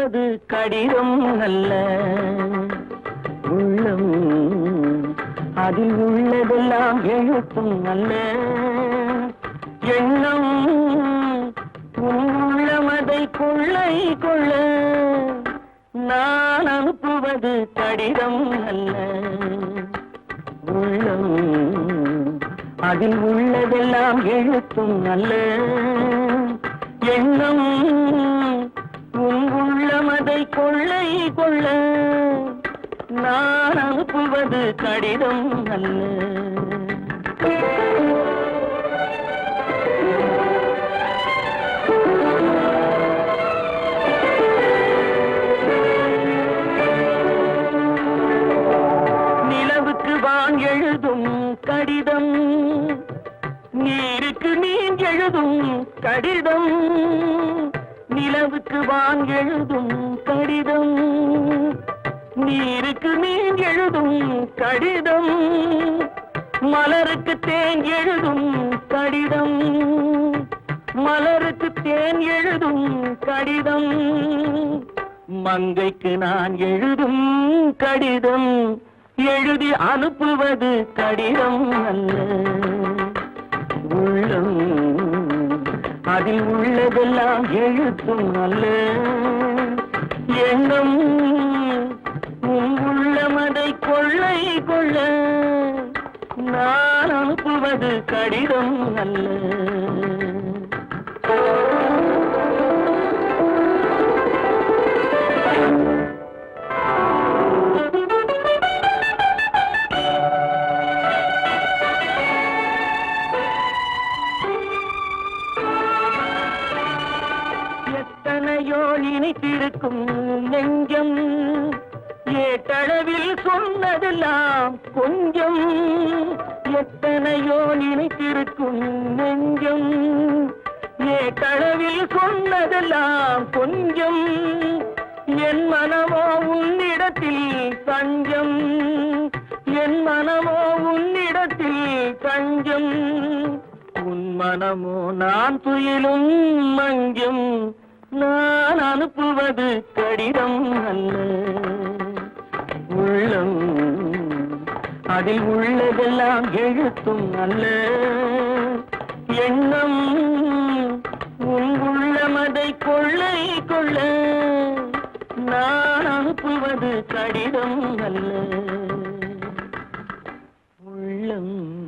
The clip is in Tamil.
அனுப்புவது கடிதம் அல்ல. உள்ளம் அதில் உள்ளதெல்லாம் எழுத்தும் அல்ல. எண்ணம் உள்ளமதை கொள்ளை கொள்ள. நான் அனுப்புவது கடிதம் அல்ல. உள்ளம் அதில் உள்ளதெல்லாம் எழுத்தும் அல்ல. எண்ணம் உள்ளமதை கொள்ளை கொள்ள நான் அனுப்புவது கடிதம் அல்ல. நிலவுக்கு வான் எழுதும் கடிதம் நீருக்கு நீ எழுதும் கடிதம். நிலவுக்கு வான் எழுதும் கடிதம். நீருக்கு நீன் எழுதும் கடிதம். மலருக்கு தேன் எழுதும் கடிதம். மலருக்கு தேன் எழுதும் கடிதம். மங்கைக்கு நான் எழுதும் கடிதம். எழுதி அனுப்புவது கடிதம் அல்ல. உள்ளம் அதில் உள்ள எல்லாம் எழுத்தும் அல்ல எண்ணம். உள்ளமதை கொள்ளை கொள்ள நான் அனுப்புவது கடிதம் அல்ல. நினைத்திருக்கும் நெஞ்சம் ஏட்டளவில் சொன்னதெல்லாம் கொஞ்சம் எத்தனையோ நினைத்திருக்கும் நெஞ்சம் ஏட்டளவில் சொன்னதெல்லாம் கொஞ்சம் என் மனமோ உன்னிடத்தில் தஞ்சம் என் மனமோ உன்னிடத்தில் தஞ்சம். உன் மனமோ நான் துயிலும் மஞ்சம் நான் அனுப்புவது கடிதம் அல்ல. உள்ளம் அதில் உள்ளதெல்லாம் எழுத்தும் அல்ல. எண்ணம் உங்குள்ளமதை கொள்ளை கொள்ள. நான் அனுப்புவது கடிதம் அல்ல. உள்ளம்